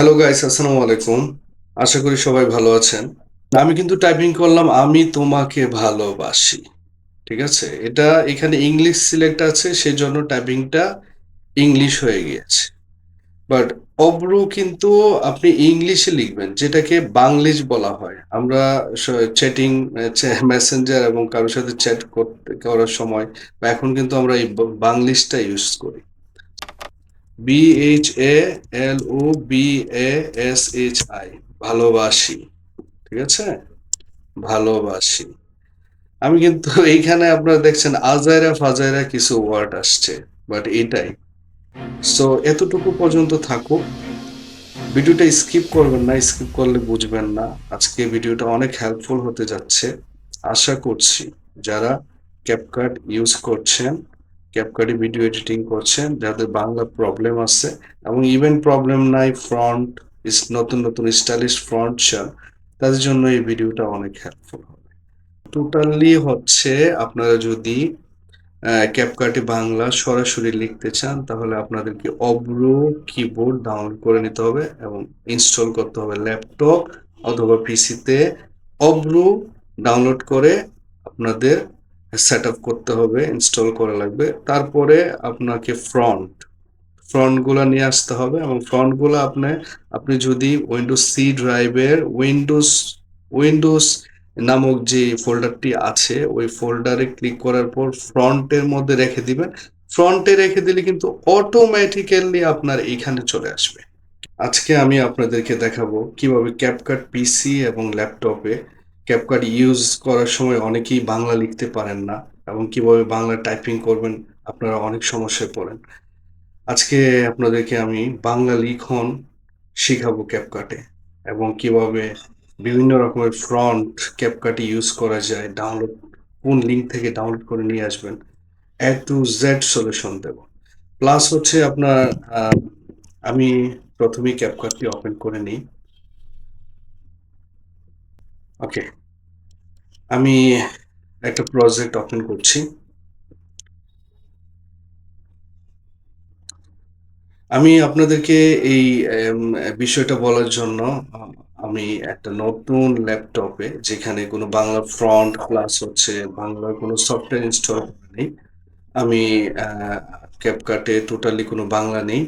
Hello guys আসসালামু আলাইকুম। আশা করি সবাই ভালো আছেন। আমি কিন্তু টাইপিং করলাম, আমি তোমাকে ভালোবাসি। ঠিক আছে? এটা এখানে ইংলিশ সিলেক্ট আছে, সেজন্য টাইপিংটা ইংলিশ হয়ে গিয়েছে। বাট অব্রু কিন্তু আপনি ইংলিশে লিখবেন, যেটাকে বাংলিশ বলা হয়। আমরা চ্যাটিং মেসেঞ্জার এবং কারোর সাথে চ্যাট করতে, করার সময়, বা এখন কিন্তু আমরা এই বাংলিশটা ইউজ করি। B H A L O B A S H I ভালোবাসি, ঠিক আছে? ভালোবাসি। আমি কিন্তু এইখানে আপনারা দেখছেন আজাইরা ফাজাইরা কিছু ওয়ার্ড আসছে বাট এটাই। সো এতটুকু পর্যন্ত থাকুক। ভিডিওটা স্কিপ করবেন না স্কিপ করলে বুঝবেন না। আজকে ভিডিওটা অনেক হেল্পফুল হতে যাচ্ছে। আশা করছি যারা ক্যাপকাট ইউজ করছেন ক্যাপকাটে ভিডিও এডিটিং করছেন, যাদের বাংলা প্রবলেম আছে এবং ইভেন প্রবলেম নাই ফ্রন্ট নতুন নতুন স্টাইলিশ ফ্রন্ট চান, তাদের জন্য এই ভিডিওটা অনেক হেল্পফুল হবে। টোটালি হচ্ছে আপনারা যদি ক্যাপকাটে বাংলা সরাসরি লিখতে চান, তাহলে আপনাদেরকে অব্র কিবোর্ড ডাউনলোড করে নিতে হবে এবং ইনস্টল করতে হবে ল্যাপটপ অথবা পিসিতে অব্র ডাউনলোড করে আপনাদের সেট আপ করতে হবে ইনস্টল করা লাগবে। তারপরে আপনাকে ফ্রন্ট ফ্রন্টগুলো নিয়ে আসতে হবে এবং ফ্রন্টগুলো আপনি আপনি যদি উইন্ডোজ সি ড্রাইভের উইন্ডোজ উইন্ডোজ নামক যে ফোল্ডারটি আছে, ওই ফোল্ডারে ক্লিক করার পর ফ্রন্টের মধ্যে রেখে দিবেন। ফ্রন্টে রেখে দিলে কিন্তু অটোমেটিক্যালি আপনার এইখানে চলে আসবে। আজকে আমি আপনাদেরকে দেখাবো কীভাবে ক্যাপকাট পিসি এবং ল্যাপটপে ক্যাপকাট ইউজ করার সময় অনেকেই বাংলা লিখতে পারেন না এবং কীভাবে বাংলা টাইপিং করবেন, আপনারা অনেক সমস্যায় পড়েন। আজকে আপনাদেরকে আমি বাংলা লিখন শিখাবো ক্যাপকাটে এবং কীভাবে বিভিন্ন রকমের ফ্রন্ট ক্যাপকাটে ইউজ করা যায় ডাউনলোড কোন লিঙ্ক থেকে ডাউনলোড করে নিয়ে আসবেন এ টু জেড সলিউশন দেব। প্লাস হচ্ছে আপনার আমি প্রথমেই ক্যাপকাটটি ওপেন করে নিই। ওকে আমি একটা প্রজেক্ট ওপেন করছি। আমি আপনাদেরকে এই বিষয়টা বলার জন্য, আমি একটা নতুন ল্যাপটপে যেখানে কোনো বাংলা ফ্রন্ট প্লাস হচ্ছে বাংলার কোনো সফটওয়্যার ইনস্টল নেই, আমি ক্যাপকাটে টোটালি কোনো বাংলা নেই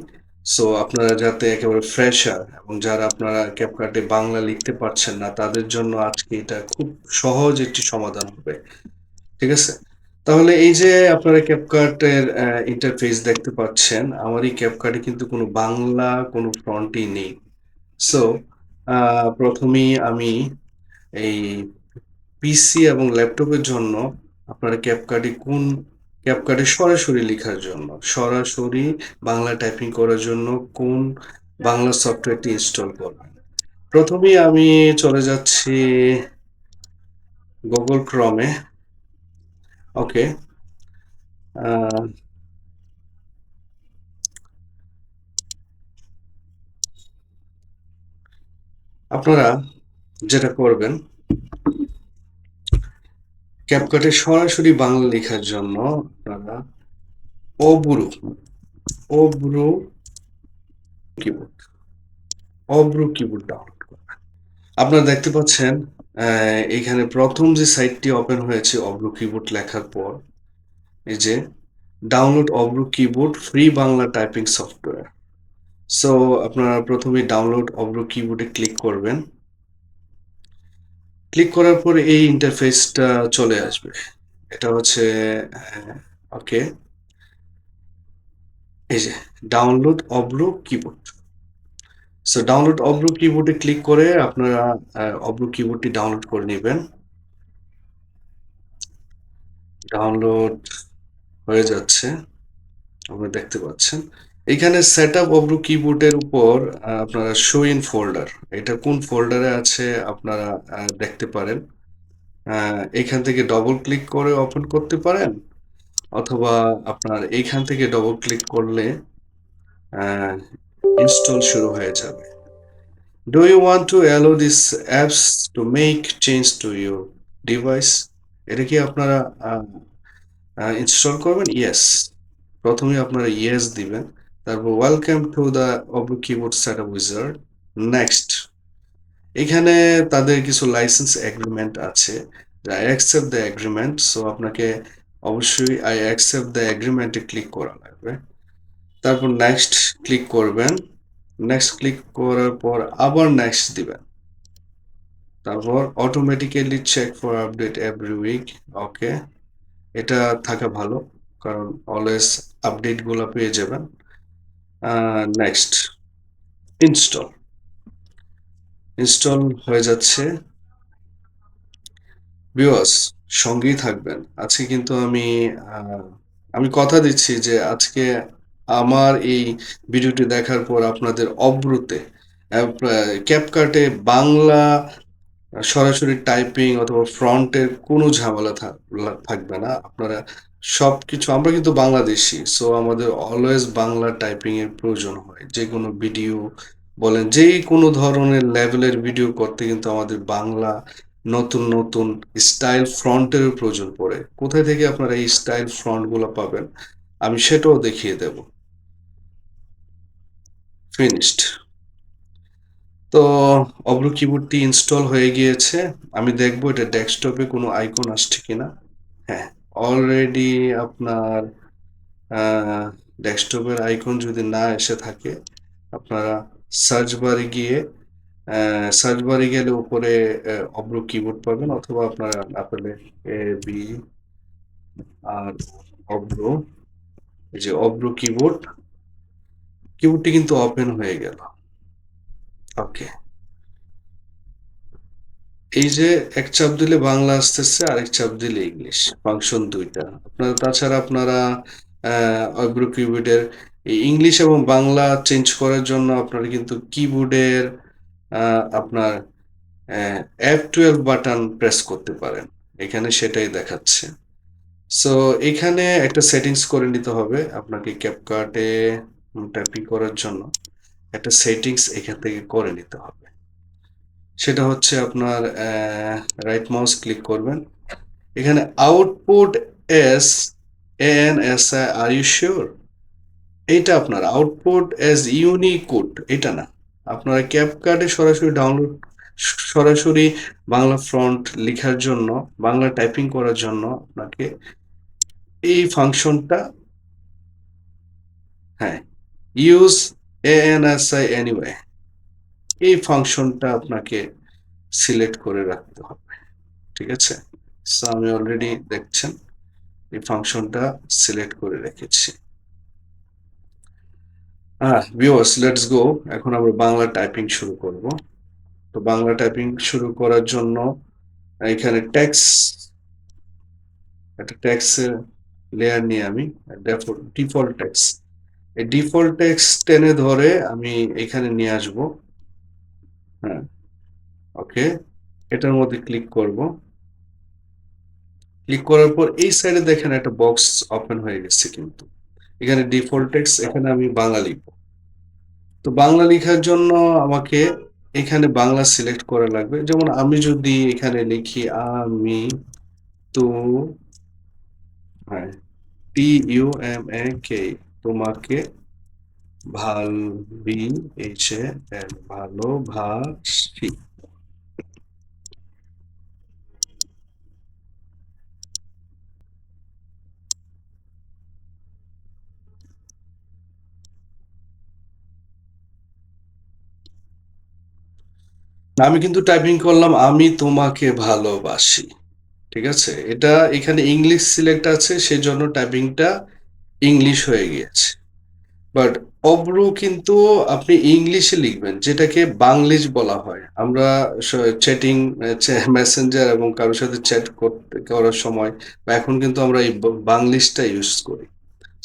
সো আপনারা যাতে একেবারে ফ্রেশার এবং যারা আপনারা ক্যাপকাটে বাংলা লিখতে পারছেন না, তাদের জন্য আজকে এটা খুব সহজ একটি সমাধান হবে। ঠিক আছে? তাহলে এই যে আপনারা ক্যাপকাটের ইন্টারফেস দেখতে পাচ্ছেন আমার এই ক্যাপকাটে কিন্তু কোনো বাংলা, কোনো ফ্রন্টই নেই। সো প্রথমেই আমি এই পিসি এবং ল্যাপটপের জন্য আপনারা ক্যাপকাটে কোন ক্যাপকাটে সরাসরি লেখার জন্য। সরাসরি বাংলা টাইপিং করার জন্য কোন বাংলা সফটওয়্যারটি ইনস্টল করবেন? প্রথমেই আমি চলে যাচ্ছি গুগল ক্রমে ওকে আপনারা যেটা করবেন ক্যাপকাটে সরাসরি বাংলা লেখার জন্য আপনারা Avro Avro keyboard Avro keyboard download আপনারা দেখতে পাচ্ছেন এখানে প্রথম যে সাইটটি ওপেন হয়েছে অব্রু কিবোর্ড লেখার পর, এই যে download Avro keyboard free Bangla typing software so আপনারা প্রথমে ডাউনলোড অব্রু কিবোর্ডে ক্লিক করবেন। ক্লিক করার পর এই ইন্টারফেসটা চলে আসবে। এটা হচ্ছে ওকে এই যে download Avro keyboard so download Avro কিবোর্ডে ক্লিক করে আপনারা অব্রু কিবোর্ডটি ডাউনলোড করে নেবেন। ডাউনলোড হয়ে যাচ্ছে, আপনারা দেখতে পাচ্ছেন। এখানে সেট আপ অব্রু কিবোর্ডের উপর আপনারা শো ইন ফোল্ডার এটা কোন ফোল্ডারে আছে আপনারা দেখতে পারেন। এখান থেকে ডবল ক্লিক করে ওপেন করতে পারেন, অথবা আপনার এইখান থেকে ডবল ক্লিক করলে ইনস্টল শুরু হয়ে যাবে। Do you want to allow this apps to make change to your device এটা কি আপনারা ইনস্টল করবেন? ইয়েস প্রথমে আপনারা ইয়েস দিবেন। তারপর welcome to the Avro keyboard setup wizard next এখানে তাদের কিছু লাইসেন্স এগ্রিমেন্ট আছে। I accept the agreement so আপনাকে অবশ্যই আই অ্যাকসেপ্ট দ্য এগ্রিমেন্টে ক্লিক করা লাগবে। তারপর নেক্সট ক্লিক করবেন। নেক্সট ক্লিক করার পর আবার নেক্সট দিবেন। তারপর automatically check for update every week okay এটা থাকা ভালো, কারণ অলওয়েজ আপডেটগুলো পেয়ে যাবেন। নেক্সট ইনস্টল ইনস্টল হয়ে যাচ্ছে। ভিউয়ার্স সঙ্গেই থাকবেন। আজকে কিন্তু আমি আমি কথা দিচ্ছি যে আজকে আমার এই ভিডিওটি দেখার পর আপনাদের অব্রুতে ক্যাপকাটে বাংলা সরাসরি টাইপিং অথবা ফ্রন্টের কোনো ঝামেলা থাক- থাকবে না। আপনারা সবকিছু, আমরা কিন্তু বাংলাদেশি সো আমাদের অলওয়েজ বাংলা টাইপিং এর প্রয়োজন হয়। যে কোনো ভিডিও বলেন, যে কোনো ধরনের লেভেলের ভিডিও করতে কিন্তু আমাদের বাংলা নতুন নতুন স্টাইল ফ্রন্টের প্রয়োজন পড়ে। কোথায় থেকে আপনারা এই স্টাইল ফ্রন্টগুলো পাবেন, আমি সেটাও দেখিয়ে দেব। ফিনিশড তো অব্রু কিবোর্ডটি ইনস্টল হয়ে গিয়েছে, আমি দেখব এটা ডেস্কটপে কোনো আইকন আসছে কিনা। হ্যাঁ। অলরেডি আপনার ডেস্কটপের আইকন যদি না এসে থাকে, আপনারা সার্চ বারে গিয়ে সার্চ বারে গেলে উপরে অব্রু কিবোর্ড পাবেন অথবা আপনারা না পেলে এ বি আর অব্রু এই যে অব্রু কিবোর্ড কিবোর্ডটি কিন্তু ওপেন হয়ে গেল। ওকে এই যে এক চাপ দিলে বাংলা আসতেছে, আরেক চাপ দিলে ইংলিশ ফাংশন দুইটা। আপনারা, তাছাড়া আপনারা অগ্র কিবোর্ডের ইংলিশ এবং বাংলা চেঞ্জ করার জন্য আপনারা কিন্তু কিবোর্ডের আপনার এফ টুয়েলভ বাটন প্রেস করতে পারেন। এখানে সেটাই দেখাচ্ছে। সো এখানে একটা সেটিংস করে নিতে হবে আপনাকে ক্যাপকার্টে টাইপিং করার জন্য। একটা সেটিংস এখান থেকে করে নিতে হবে। সেটা হচ্ছে আপনার রাইট মাউস ক্লিক করবেন। এখানে output S N S I are you sure এইটা আপনার আউটপুট এস ইউনিকোড এটা না। আপনারা ক্যাপকার্ডে সরাসরি ডাউনলোড সরাসরি বাংলা ফ্রন্ট লেখার জন্য, বাংলা টাইপিং করার জন্য আপনাকে এই ফাংশনটা হ্যাঁ use A N S I anyway এই ফাংশনটা আপনাকে সিলেক্ট করে রাখতে হবে। ঠিক আছে? আমি অলরেডি দেখছেন, এই ফাংশনটা সিলেক্ট করে রেখেছি। হ্যাঁ ভিউয়ার্স লেটস গো এখন আমরা বাংলা টাইপিং শুরু করব। তো বাংলা টাইপিং শুরু করার জন্য এখানে ট্যাক্স একটা ট্যাক্সের লেয়ার নিয়ে আমি ডিফল্ট ট্যাক্স এই ডিফল্ট ট্যাক্স টেনে ধরে আমি এখানে নিয়ে আসব। হ্যাঁ ওকে এটার মধ্যে ক্লিক করব। ক্লিক করার পর এই সাইডে দেখেন একটা বক্স ওপেন হয়ে গেছে কিন্তু। এখানে ডিফল্ট টেক্সট এখানে আমি বাংলা লিখব। তো বাংলা লেখার জন্য আমাকে এখানে বাংলা সিলেক্ট করা লাগবে। যেমন আমি যদি এখানে লিখি আমি তো হ্যাঁ টি ইউ এম এ কে তোমাকে ভালবি এইচ এ ভালোবাসি। আমি কিন্তু টাইপিং করলাম, আমি তোমাকে ভালোবাসি। ঠিক আছে? এটা এখানে ইংলিশ সিলেক্ট আছে, সেজন্য টাইপিংটা ইংলিশ হয়ে গিয়েছে। বাট অব্রু কিন্তু আপনি ইংলিশে লিখবেন, যেটাকে বাংলিশ বলা হয়। আমরা চ্যাটিং মেসেঞ্জার এবং কারোর সাথে চ্যাট করতে, করার সময় বা এখন কিন্তু আমরা এই বাংলিশটা ইউজ করি।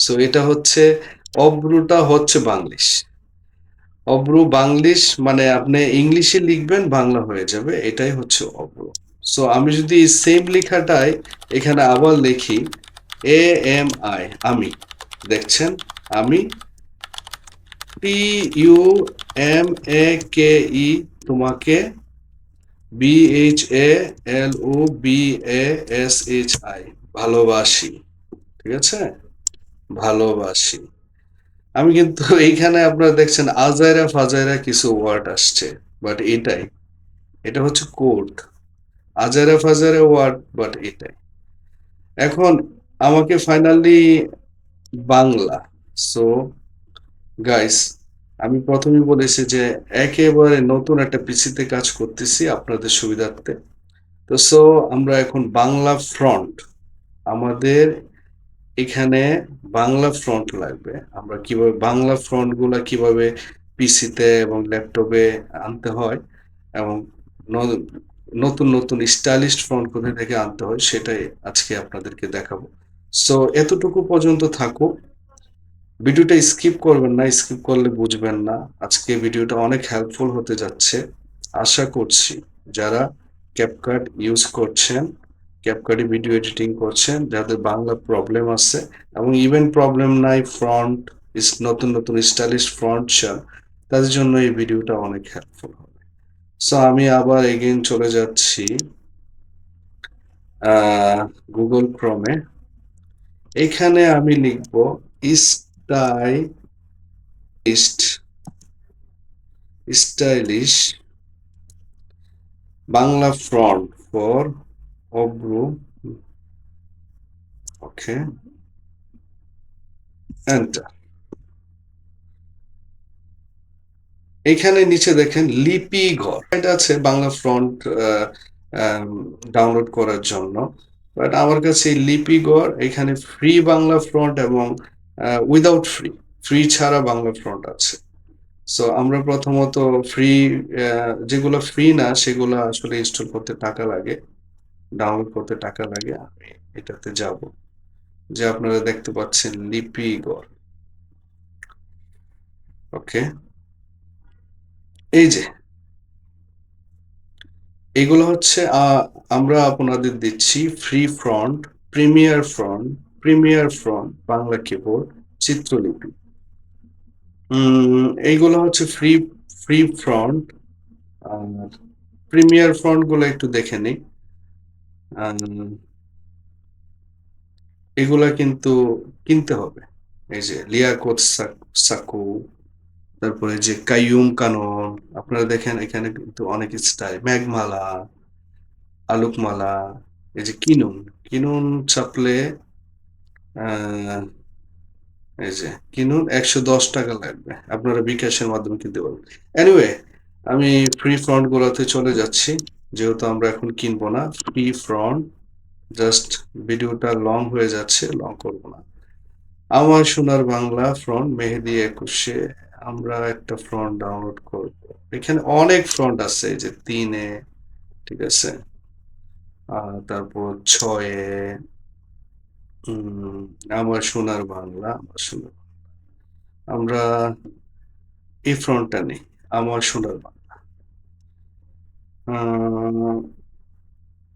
সো এটা হচ্ছে অব্রুটা হচ্ছে বাংলিশ অব্রু বাংলিশ মানে আপনি ইংলিশে লিখবেন, বাংলা হয়ে যাবে, এটাই হচ্ছে অব্রু সো আমি যদি সেম লেখাটাই এখানে আবার লিখি এ এম আই আমি। দেখছেন? আমি টি ইউ এম এ কে ই তোমাকে B H A L O B A S H I ভালোবাসি, ঠিক আছে? ভালোবাসি। আমি কিন্তু এইখানে আপনারা দেখছেন আজাইরা ফাজাইরা কিছু ওয়ার্ড আসছে বাট এটাই। এটা হচ্ছে কোড আজাইরা ফাজাইরা ওয়ার্ড বাট এটাই। এখন আমাকে ফাইনালি বাংলা সো গাইস আমি প্রথমে বলেছি যে একেবারে নতুন একটা পিসিতে কাজ করতেছি আপনাদের সুবিধার্থে। তো সো আমরা এখন বাংলা ফ্রন্ট আমাদের এখানে বাংলা ফ্রন্ট লাগবে। আমরা কীভাবে বাংলা ফ্রন্টগুলা কীভাবে পিসিতে এবং ল্যাপটপে আনতে হয় এবং নতুন নতুন স্টাইলিশ ফ্রন্ট কোথা থেকে আনতে হয় সেটাই আজকে আপনাদেরকে দেখাবো। সো এতটুকু পর্যন্ত থাকুক। ভিডিওটা স্কিপ করবেন না স্কিপ করলে বুঝবেন না। আজকে ভিডিওটা অনেক হেল্পফুল হতে যাচ্ছে। আশা করছি যারা ক্যাপকাট ইউজ করছেন ক্যাপকাটে ভিডিও এডিটিং করছেন, যাদের বাংলা প্রবলেম আছে এবং ইভেন প্রবলেম নাই ফ্রন্ট নতুন নতুন স্টাইলিশ ফ্রন্ট চান, তাদের জন্য এই ভিডিওটা অনেক হেল্পফুল হবে। সো আমি আবার এগেইন চলে যাচ্ছি গুগল ক্রমে এখানে আমি লিখব stylist stylish Bangla font for Avro, okay enter এখানে নিচে দেখেন লিপি ঘর। এটা আছে বাংলা ফ্রন্ট ডাউনলোড করার জন্য। বাট আমার কাছে লিপি ঘর, এখানে ফ্রি বাংলা ফ্রন্ট এবং উইদাউট ফ্রি ফ্রি ছাড়া বাংলা ফ্রন্ট আছে। সো আমরা প্রথমত ফ্রি যেগুলো ফ্রি না, সেগুলো আসলে ইনস্টল করতে টাকা লাগে। ডাউনলোড করতে টাকা লাগে। আমি এটাতে যাব। যে আপনারা দেখতে পাচ্ছেন লিপি গড়। ওকে এই যে। এগুলো হচ্ছে আমরা আপনাদের দিচ্ছি free font premier font premier font Bangla keyboard চিত্রলিপি এইগুলো হচ্ছে ফ্রি ফ্রি ফ্রন্ট আর প্রিমিয়ার ফ্রন্টগুলো একটু দেখে নিই। এগুলা কিন্তু কিনতে হবে। এই যে লিয়াকত সাক- তারপরে যে কাইয়ুম কানন আপনারা দেখেন এখানে কিন্তু অনেক স্টাইল মেঘমালা আলোকমালা এই যে কিনুন কিনুন আহ, এই যে, কিনুন, একশো দশ টাকা লাগবে। আপনারা বিকাশের মাধ্যমে কিনতে পারবেন। এনিওয়ে আমি ফ্রি ফ্রন্ট গুলোতে চলে যাচ্ছি। যেহেতু আমরা এখন কিনবো না ফ্রি ফ্রন্ট জাস্ট ভিডিওটা লং হয়ে যাচ্ছে লং করব না। আমার সোনার বাংলা ফ্রন্ট মেহেদি একুশে, আমরা একটা ফ্রন্ট ডাউনলোড করব। এখানে অনেক ফ্রন্ট আছে, এই যে তিনে, ঠিক আছে? তারপর ছয়ে আমার সোনার বাংলা, আমার সোনার আমরা এই ফ্রন্টটা নেই, আমার সোনার বাংলা।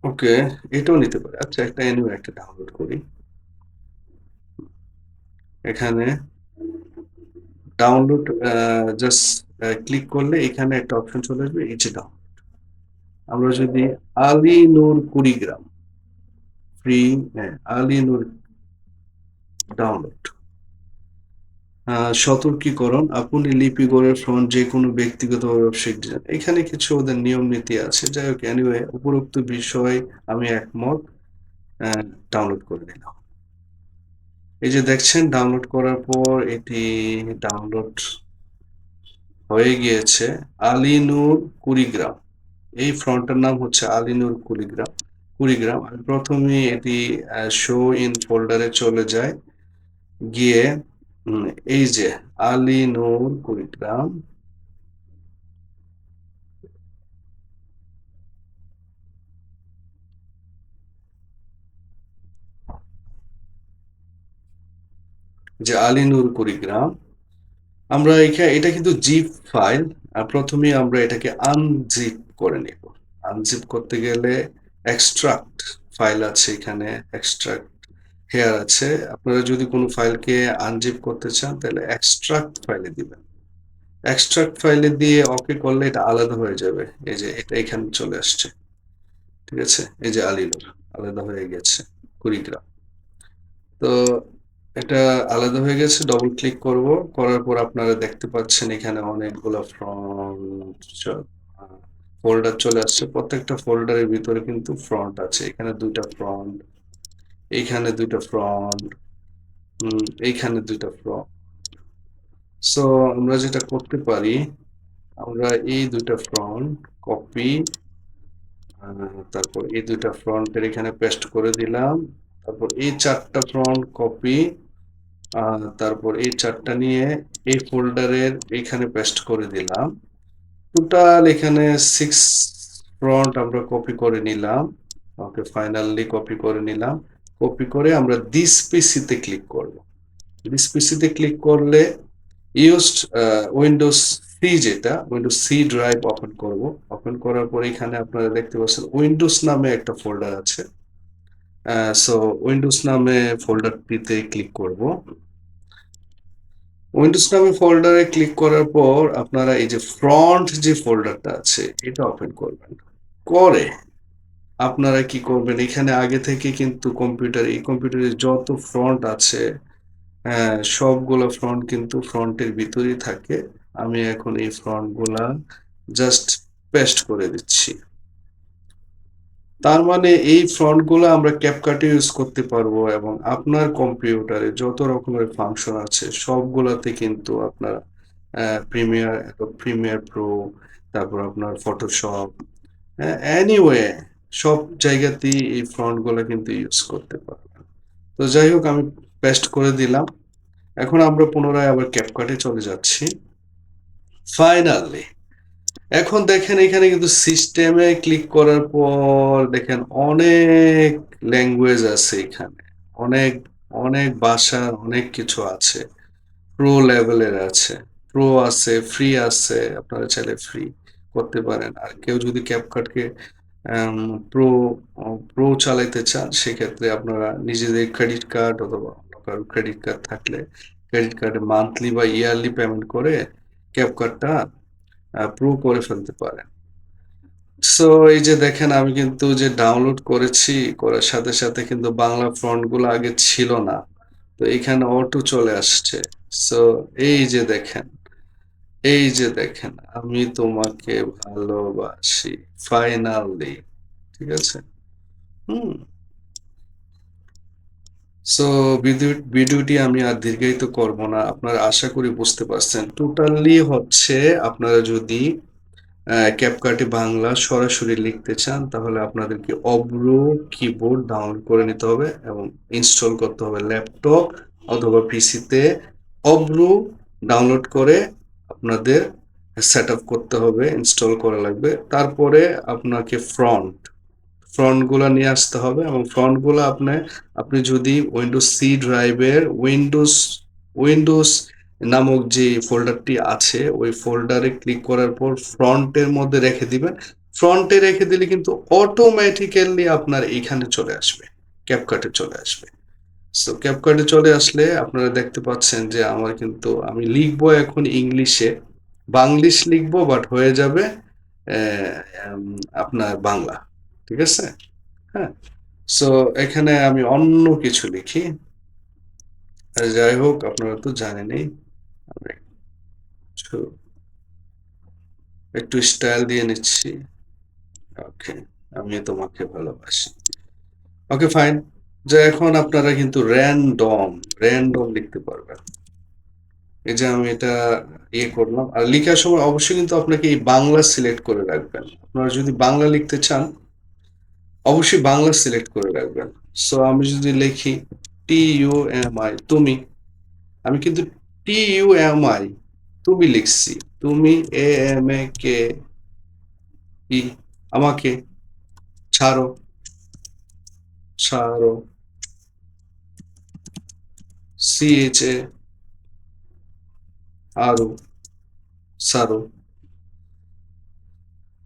ওকে, এটাও নিতে পারে। আচ্ছা একটা এনিও একটা ডাউনলোড করি। এখানে ডাউনলোড জাস্ট ক্লিক করলে এখানে একটা অপশন চলে আসবে, এই যে ডাউনলোড আমরা যদি আলী নূর কুড়িগ্রাম ফ্রি হ্যাঁ আলী নূর ডাউনলোড সতর্কীকরণ, আপনি লিপিগড়ের ফ্রন্ট যে কোনো ব্যক্তিগত ব্যবসায়িক ডিজাইন এখানে কিছু ওদের নিয়ম নীতি আছে। যাই হোক এনিওয়ে উপরোক্ত বিষয় আমি একমত ডাউনলোড করে নিলাম। এই যে দেখছেন ডাউনলোড করার পর এটি ডাউনলোড হয়ে গিয়েছে। আলিনুর কুড়িগ্রাম। এই ফ্রন্টের নাম হচ্ছে আলিনুর কুড়িগ্রাম। কুড়িগ্রাম। প্রথমে এটি শো ইন ফোল্ডারে চলে যায় গিয়ে এই যে আলিনুর কুড়িগ্রাম। যে আলিনুর কুড়িগ্রাম। আমরা এখানে এটা কিন্তু জিপ ফাইল আর প্রথমে আমরা এটাকে আনজিপ করে নেব। আনজিপ করতে গেলে এক্সট্রাক্ট ফাইল আছে এখানে এক্সট্রাক্ট হেয়ার আছে। আপনারা যদি কোনো ফাইলকে আনজিপ করতে চান, তাহলে এক্সট্রাক্ট ফাইলে দিবেন। এক্সট্রাক্ট ফাইলে দিয়ে ওকে করলে এটা আলাদা হয়ে যাবে। এই যে এটা এখানে চলে আসছে। ঠিক আছে? এই যে আলিনুর, আলাদা হয়ে গেছে, কুড়িগ্রাম। তো এটা আলাদা হয়ে গেছে ডবল ক্লিক করব। করার পর আপনারা দেখতে পাচ্ছেন এখানে অনেকগুলো ফ্রন্ট ফোল্ডার চলে আসছে। প্রত্যেকটা ফোল্ডারের ভিতরে কিন্তু ফ্রন্ট আছে। এখানে দুইটা ফ্রন্ট এইখানে দুইটা ফ্রন্ট এইখানে দুইটা ফ্রন্ট সো আমরা যেটা করতে পারি, আমরা এই দুইটা ফ্রন্ট কপি তারপর এই দুইটা ফ্রন্টের এখানে পেস্ট করে দিলাম। তারপর এই চারটা ফ্রন্ট কপি তারপর এই চারটা নিয়ে এই ফোল্ডারের এখানে পেস্ট করে দিলাম। টোটাল এখানে সিক্স ফ্রন্ট আমরা কপি করে নিলাম। ওকে ফাইনালি কপি করে নিলাম। কপি করে আমরা দিস পিসিতে ক্লিক করব। দিস পিসিতে ক্লিক করলে ইউজড উইন্ডোজ সি যেটা উইন্ডোজ সি ড্রাইভ ওপেন করব। ওপেন করার পর এখানে আপনারা দেখতে পাচ্ছেন উইন্ডোজ নামে একটা ফোল্ডার আছে। সো উইন্ডোজ নামে ফোল্ডারটিতে ক্লিক করব। উইন্ডোজ নামে ফোল্ডারে ক্লিক করার পর আপনারা এই যে ফ্রন্ট যে ফোল্ডারটা আছে, এটা ওপেন করবেন। করে আপনারা কি করবেন? এখানে আগে থেকে কিন্তু কম্পিউটার এই কম্পিউটারে যত ফ্রন্ট আছে হ্যাঁ সবগুলো ফ্রন্ট কিন্তু ফ্রন্টের ভিতরেই থাকে। আমি এখন এই ফ্রন্টগুলা জাস্ট পেস্ট করে দিচ্ছি। তার মানে এই ফ্রন্টগুলো আমরা ক্যাপকাটে ইউজ করতে পারব এবং আপনার কম্পিউটারে যত রকমের ফাংশন আছে, সবগুলাতে কিন্তু আপনার প্রিমিয়ার প্রিমিয়ার প্রো তারপর আপনার ফটোশপ এনিওয়ে সব জায়গাতেই এই ফ্রন্টগুলো কিন্তু ইউজ করতে পারবেন তো যাই হোক, আমি পেস্ট করে দিলাম। এখন আমরা পুনরায় আবার ক্যাপকাটে চলে যাচ্ছি। ফাইনালি এখন দেখেন এখানে কিন্তু সিস্টেমে ক্লিক করার পর দেখেন অনেক ল্যাঙ্গুয়েজ আছে এখানে। অনেক অনেক ভাষা, অনেক কিছু আছে। প্রো লেভেলের আছে। প্রো আছে ফ্রি আছে। আপনারা চাইলে ফ্রি করতে পারেন। আর কেউ যদি ক্যাপকাটকে প্রো প্রো চালাইতে চান, সেক্ষেত্রে আপনারা নিজেদের ক্রেডিট কার্ড অথবা অন্য কারও ক্রেডিট কার্ড থাকলে ক্রেডিট কার্ডে মান্থলি বা ইয়ারলি পেমেন্ট করে ক্যাপকার্ডটা প্রো করে ফেলতে পারেন। সো এই যে দেখেন, আমি কিন্তু যে ডাউনলোড করেছি, করার সাথে সাথে কিন্তু বাংলা ফন্টগুলো আগে ছিল না। তো এখানে অটো চলে আসছে। সো এই যে দেখেন এই যে দেখেন, আমি তোমাকে ভালোবাসি ফাইনালি ঠিক আছে? হুম। সো ভিডিওটি আমি আর দীর্ঘায়িত করব না, আপনারা আশা করি বুঝতে পারছেন। টোটালি হচ্ছে, আপনারা যদি ক্যাপকাটে বাংলা সরাসরি লিখতে চান, তাহলে আপনাদেরকে অব্র কিবোর্ড ডাউনলোড করে নিতে হবে এবং ইনস্টল করতে হবে ল্যাপটপ অথবা পিসিতে অব্র ডাউনলোড করে আপনাদের সেট আপ করতে হবে ইনস্টল করা লাগবে। তারপরে আপনাকে ফ্রন্ট ফ্রন্টগুলো নিয়ে আসতে হবে এবং ফ্রন্টগুলো আপনি আপনি যদি উইন্ডোজ সি ড্রাইভের উইন্ডোজ উইন্ডোজ নামক যে ফোল্ডারটি আছে, ওই ফোল্ডারে ক্লিক করার পর ফ্রন্টের মধ্যে রেখে দিবেন। ফ্রন্টে রেখে দিলে কিন্তু অটোমেটিক্যালি আপনার এইখানে চলে আসবে ক্যাপকাটে চলে আসবে। সো ক্যাপকাটে চলে আসলে আপনারা দেখতে পাচ্ছেন যে আমার কিন্তু আমি লিখব এখন ইংলিশে। বাংলিশ লিখব বাট হয়ে যাবে আপনার বাংলা। ঠিক আছে? হ্যাঁ? সো এখানে আমি অন্য কিছু লিখি। যাই হোক, আপনারা তো জানেনই একটু স্টাইল দিয়ে নিচ্ছি। ওকে আমি তোমাকে ভালোবাসি। ওকে ফাইন যে এখন আপনারা কিন্তু র্যান্ডম র্যান্ডম লিখতে পারবেন। এই যে আমি এটা ইয়ে করলাম। আর লেখার সময় অবশ্যই কিন্তু আপনাকে এই বাংলা সিলেক্ট করে রাখবেন। আপনারা যদি বাংলা লিখতে চান, অবশ্যই বাংলা সিলেক্ট করে রাখবেন। সো আমি যদি লিখি টি ইউ এম আই তুমি, আমি কিন্তু টি ইউ এম আই তুমি লিখছি। তুমি এ এম এ কে ই আমাকে ছাড়ো ছাড়ো। সি এইচ এ আরও সারো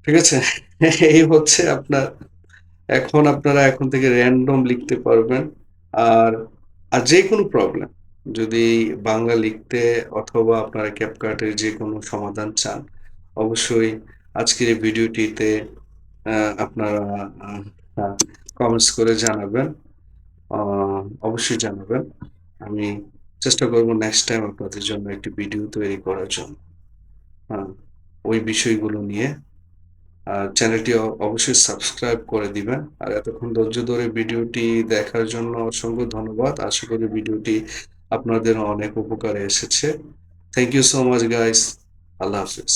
ঠিক আছে? এই হচ্ছে আপনার, এখন আপনারা এখন থেকে র্যান্ডম লিখতে পারবেন। আর আর যে কোনো প্রবলেম যদি বাংলা লিখতে অথবা আপনারা ক্যাপকার্টের যে কোনো সমাধান চান, অবশ্যই আজকের এই ভিডিওটিতে আপনারা কমেন্টস করে জানাবেন। অবশ্যই জানাবেন। আমি চেষ্টা করব নেক্সট টাইম আপনাদের জন্য একটি ভিডিও তৈরি করার জন্য। ওই বিষয়গুলো নিয়ে। আর চ্যানেলটি অবশ্যই সাবস্ক্রাইব করে দিবেন। আর এতক্ষণ ধৈর্য ধরে ভিডিওটি দেখার জন্য অসংখ্য ধন্যবাদ। আশা করি ভিডিওটি আপনাদের অনেক উপকারে এসেছে। Thank you so much guys Allah Hafiz.